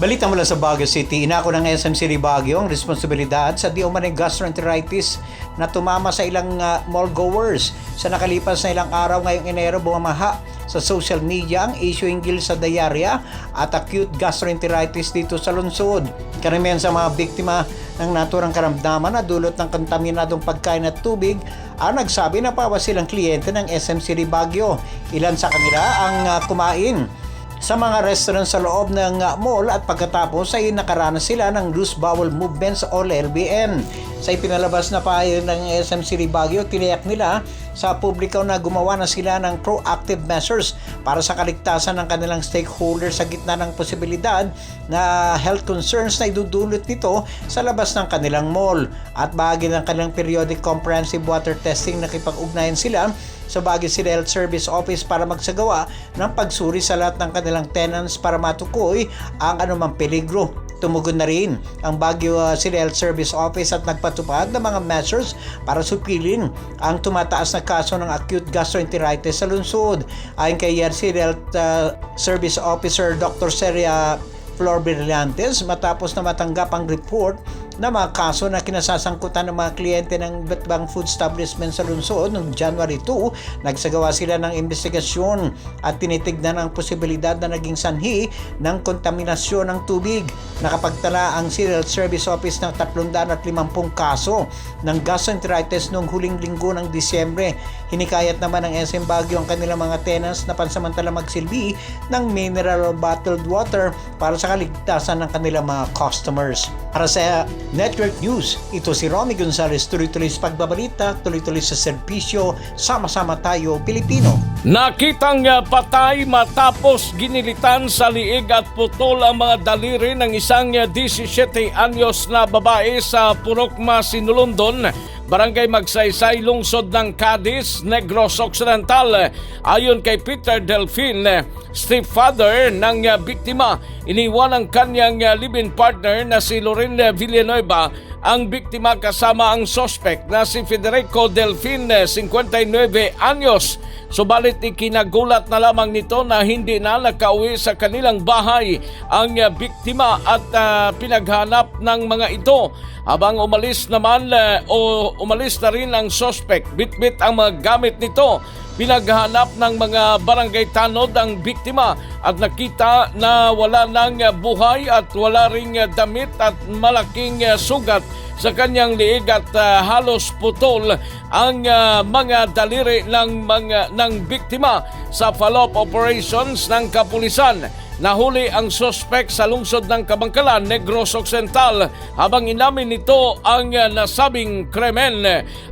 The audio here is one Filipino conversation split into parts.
Balita mula sa Baguio City, inako ng SM City Baguio ang responsibilidad sa di umanay gastroenteritis na tumama sa ilang uh, mall goers. Sa nakalipas na ilang araw ngayong Enero, bumamaha sa social media ang issue hinggil sa diarrhea at acute gastroenteritis dito sa lungsod. Karamihan sa mga biktima ng naturang karamdaman na dulot ng kontaminadong pagkain at tubig ang nagsabi na pawa silang kliyente ng SM City Baguio. Ilan sa kanila ang uh, kumain sa mga restaurant sa loob ng uh, mall at pagkatapos ay nakaranas sila ng loose bowel movements o LBM. Sa ipinalabas na payo ng SM City Baguio, tiniyak nila sa publiko na gumawa na sila ng proactive measures para sa kaligtasan ng kanilang stakeholders sa gitna ng posibilidad na health concerns na idudulot nito sa labas ng kanilang mall at bahagi ng kanilang periodic comprehensive water testing nakipag-ugnayan sila sa Baguio City Health Service Office para magsagawa ng pagsuri sa lahat ng kanilang tenants para matukoy ang anumang peligro. Tumugon na rin ang Baguio City Health Service Office at nagpatupad ng mga measures para supilin ang tumataas na kaso ng acute gastroenteritis sa lungsod. Ayon kay City Health uh, Service Officer Dr. Seria Flor Brillantes matapos na matanggap ang report na mga kaso na kinasasangkutan ng mga kliyente ng Betbang Food Establishment sa lungsod noong January 2, nagsagawa sila ng investigasyon at tinitignan ang posibilidad na naging sanhi ng kontaminasyon ng tubig. Nakapagtala ang Civil Service Office ng 350 kaso ng gastroenteritis noong huling linggo ng Disyembre. Hinikayat naman ng SM Baguio ang kanilang mga tenants na pansamantala magsilbi ng mineral bottled water para sa kaligtasan ng kanilang mga customers. Para sa Network News, ito si Romy Gonzalez, tuloy-tuloy sa pagbabalita, tuloy-tuloy sa serbisyo, sama-sama tayo, Pilipino. Nakitang uh, patay matapos ginilitan sa liig at putol ang mga daliri ng isang uh, 17 anyos na babae sa Purokma, Sinulundon, Barangay Magsaysay, lungsod ng Cadiz, Negros Occidental. Ayon kay Peter Delfin, stepfather ng uh, biktima, iniwan ang kanyang uh, live-in partner na si Loren Villanueva ang biktima kasama ang sospek na si Federico Delfin, 59 anyos. Subalit ikinagulat na lamang nito na hindi na nakauwi sa kanilang bahay ang biktima at uh, pinaghanap ng mga ito. Habang umalis naman uh, o umalis na rin ang sospek, bitbit ang mga gamit nito. Pinaghanap ng mga barangay tanod ang biktima at nakita na wala ng uh, buhay at wala ring damit at malaking sugat sa kanyang liig at uh, halos putol ang uh, mga daliri ng mga ng biktima sa follow-up operations ng kapulisan. Nahuli ang sospek sa lungsod ng Kabangkalan, Negros Occidental habang inamin nito ang nasabing krimen.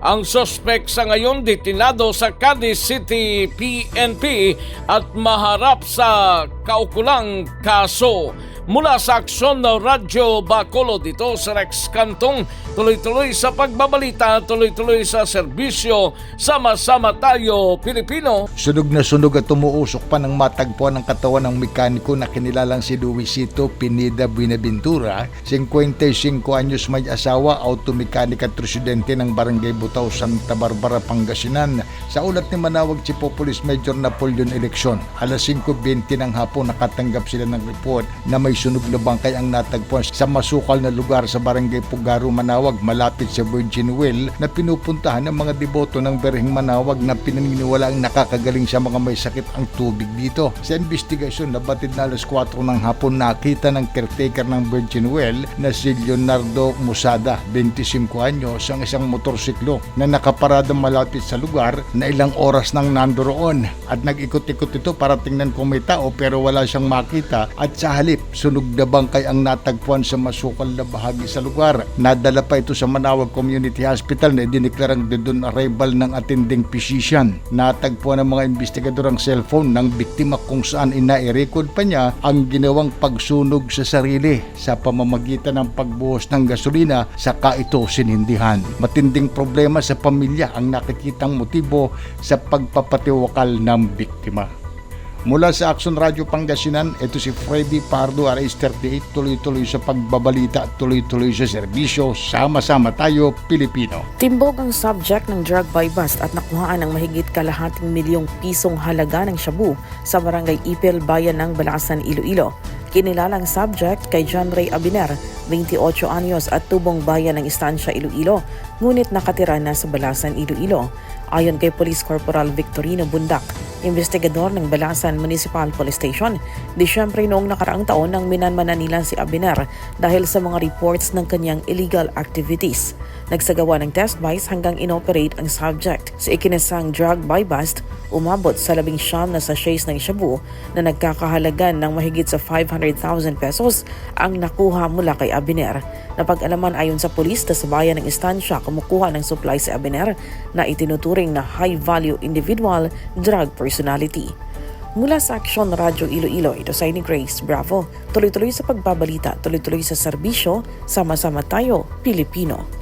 Ang sospek sa ngayon detinado sa Cadiz City PNP at maharap sa kaukulang kaso. Mula sa Aksyon na Radyo Bacolod dito sa Rex Kantong, tuloy-tuloy sa pagbabalita, tuloy-tuloy sa serbisyo, sama-sama tayo Pilipino. Sunog na sunog at tumuusok pa ng matagpuan ng katawan ng mekaniko na kinilalang si Luisito Pineda Buenaventura, 55 anyos may asawa, automekanik at residente ng Barangay Butaw, Santa Barbara, Pangasinan. Sa ulat ni Manawag Chipo Police Major Napoleon Eleksyon, alas 5.20 ng hapon nakatanggap sila ng report na may sunog na bangkay ang natagpuan sa masukal na lugar sa Barangay Pugaro, Manawag, malapit sa Virgin Well na pinupuntahan ng mga deboto ng Berhing Manawag na pinaniniwala ang nakakagaling sa mga may sakit ang tubig dito. Sa investigasyon, nabatid na alas 4 ng hapon nakita ng caretaker ng Virgin Well na si Leonardo Musada, 25 anyos, ang isang motorsiklo na nakaparada malapit sa lugar na ilang oras nang nandoroon at nag-ikot-ikot ito para tingnan kung may tao pero wala siyang makita at sa halip sunog na bangkay ang natagpuan sa masukal na bahagi sa lugar. Nadala pa ito sa Manawag Community Hospital na idineklarang dead on arrival ng attending physician. Natagpuan ng mga investigador ang cellphone ng biktima kung saan ina-record pa niya ang ginawang pagsunog sa sarili sa pamamagitan ng pagbuhos ng gasolina saka ito sinindihan. Matinding problema sa pamilya ang nakikitang motibo sa pagpapatiwakal ng biktima. Mula sa Action Radio Pangasinan, ito si Freddy Pardo, RS38, tuloy-tuloy sa pagbabalita at tuloy-tuloy sa serbisyo. Sama-sama tayo, Pilipino. Timbog ang subject ng drug buy bust at nakuhaan ng mahigit kalahating milyong pisong halaga ng shabu sa barangay Ipil, bayan ng Balasan, Iloilo. Kinilalang subject kay John Ray Abiner, 28 anyos at tubong bayan ng Istansya, Iloilo, ngunit nakatira na sa Balasan, Iloilo. Ayon kay Police Corporal Victorino Bundak, investigador ng Balasan Municipal Police Station, Disyembre noong nakaraang taon nang minanmanan nila si Abiner dahil sa mga reports ng kanyang illegal activities. Nagsagawa ng test buys hanggang inoperate ang subject. Sa ikinasang drug buy bust, umabot sa labing siyam na sachets ng shabu na nagkakahalagan ng mahigit sa 500,000 pesos ang nakuha mula kay Abiner. Napag-alaman ayon sa pulis na sa bayan ng Istansya kumukuha ng supply si Abiner na itinuturing na high-value individual drug personality. Mula sa Aksyon Radyo Iloilo, ito sa ni Grace Bravo. Tuloy-tuloy sa pagbabalita, tuloy-tuloy sa serbisyo, sama-sama tayo, Pilipino.